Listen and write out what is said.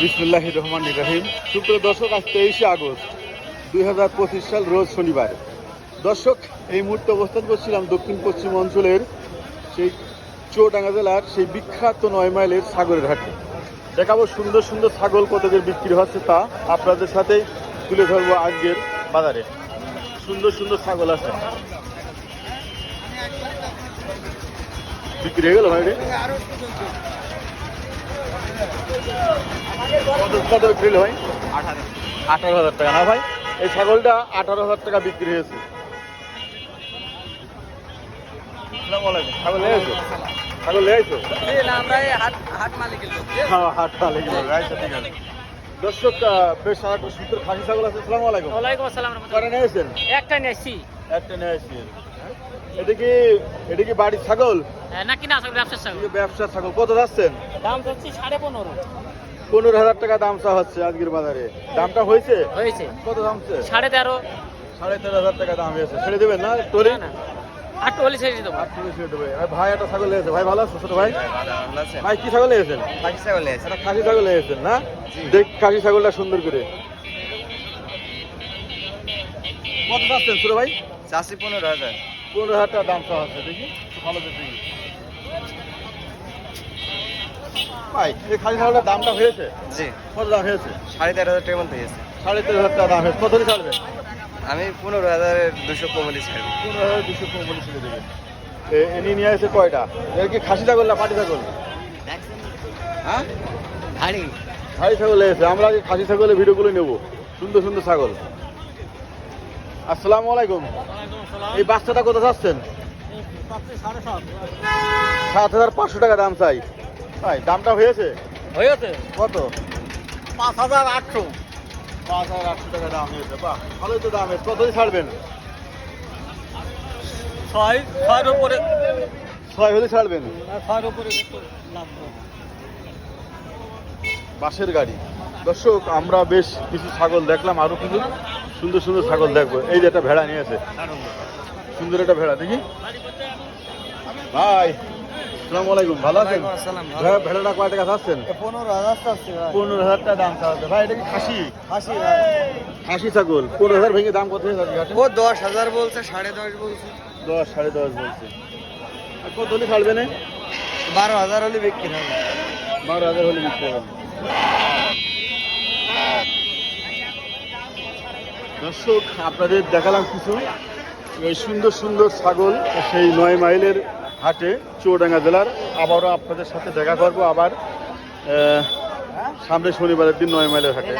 বিসমুল্লাহ রহমান রাহিম। সুপ্রিয় দর্শক, আজ তেইশে আগস্ট দুই হাজার পঁচিশ সাল, রোজ শনিবার। দর্শক, এই মুহূর্তে অবস্থান করছিলাম দক্ষিণ পশ্চিম অঞ্চলের সেই চুয়াডাঙ্গা জেলার সেই বিখ্যাত নয় মাইলের সাগরের হাটে দেখাবো সুন্দর সুন্দর ছাগল কতদের বিক্রি হচ্ছে তা আপনাদের সাথে তুলে ধরবো আজকের বাজারে। সুন্দর সুন্দর ছাগল আছে। বিক্রি হয়ে গেল ভাই? কত বিক্রি হলো আঠারো হাজার টাকা না ভাই? এই ছাগলটা আঠারো হাজার টাকা বিক্রি হয়েছে। ছাগল নিয়েছো ছাগল নিয়েছো হ্যাঁ হাট আচ্ছা ঠিক আছে। দর্শক বেশ আর সুন্দর খাসি ছাগল আছে। আসসালামু আলাইকুম। ওয়ালাইকুম আসসালাম করে নিয়েছেন একটা নিয়েছি একটা নিয়েছি এটা কি এটা কি বাড়ির ছাগল? আসলে ব্যবসার সঙ্গে ব্যবসার ছাগল। কত যাচ্ছেন? দাম চাচ্ছি সাড়ে পনেরো। পনেরো হাজার টাকা দাম চা হচ্ছে আজকের বাজারে। দামটা হয়েছে? হয়েছে। কত দাম হচ্ছে? সাড়ে তেরো। সাড়ে তেরো হাজার টাকা দাম হয়েছে। ছেড়ে দেবেন না টলি না, আট ছেড়ে দেবো। আট টলি ছেড়ে দেবে ভাই একটা ছাগল লেগেছে ভাই ভালো আছো ছোট ভাই? ভাই কি ছাগল লেগেছেন একটা খাসি ছাগল লেগেছেন না? দেখ খাসি ছাগলটা সুন্দর করে। কত যাচ্ছেন ছোট ভাই? চাষি পনেরো হাজার। পনেরো হাজার টাকা দাম চাওয়া হচ্ছে দেখি। ভালো দেখি। ভাই এই খাসি ছাগলটার দামটা হয়েছে? জি। কত দাম হয়েছে? সাড়ে তেরো হাজার টাকার মতো হয়েছে। সাড়ে তেরো হাজার টাকা দাম হয়েছে। কত ছাড়বেন? আমি পনেরো হাজারের দুশো কমলি ছাড়বো। পনেরো হাজার দুশো পঁয়তাল্লিশ ছেড়ে দেবে এনে নিয়ে আসে কয়টা? এর কি খাসি ছাগল না পাটি ছাগল? হ্যাঁ? ভারী। খাসি ছাগল এসে আমরা আগে খাসি ছাগলের ভিডিওগুলো নেব। সুন্দর সুন্দর ছাগল। আসসালামু আলাইকুম। এই বাচ্চাটা কোথায় যাচ্ছেন? সাত। সাত হাজার পাঁচশো টাকা দাম চাই। ভাই দামটা হয়েছে? হয়েছে। কত? পাঁচ হাজার আটশো। পাঁচ হাজার আটশো টাকা দাম হয়েছে বাহ ভালোই তো দাম হয়েছে। কত ছাড়বেন? ছয় ছয়ের উপরে। ছয় হলে ছাড়বেন? ছয়ের উপরে বাসের গাড়ি। দর্শক আমরা বেশ কিছু ছাগল দেখলাম আরও কিছু সুন্দর সুন্দর ছাগল দেখব। এই যে একটা ভেড়া নিয়েছে সুন্দর একটা ভেড়া দেখি। ভাই আসসালামু আলাইকুম ভালো আছেন? ওয়ালাইকুম আসসালাম, ভেড়াটা কয় টাকা চাচ্ছেন? পনেরো হাজার চাচ্ছি ভাই। পনেরো হাজার টাকা দাম চাচ্ছে। ভাই এটা কি খাসি? হাসি ভাই। খাসি ছাগল। পনেরো হাজার ভেঙে দাম কত? ও দশ হাজার বলছে সাড়ে দশ বলছে। দশ সাড়ে দশ বলছে। আর কত হলে ছাড়বে না? বারো হাজার হলে বিক্রি হবে। বারো হাজার হলে বিক্রি হবে। দর্শক আপনাদের দেখালাম কিছু। সুন্দর সুন্দর ছাগল সেই নয় মাইলের হাটে, চুয়াডাঙ্গা জেলার। আবারও আপনাদের সাথে দেখা করব আবার সামনে শনিবারের দিন নয় মাইলের হাটে।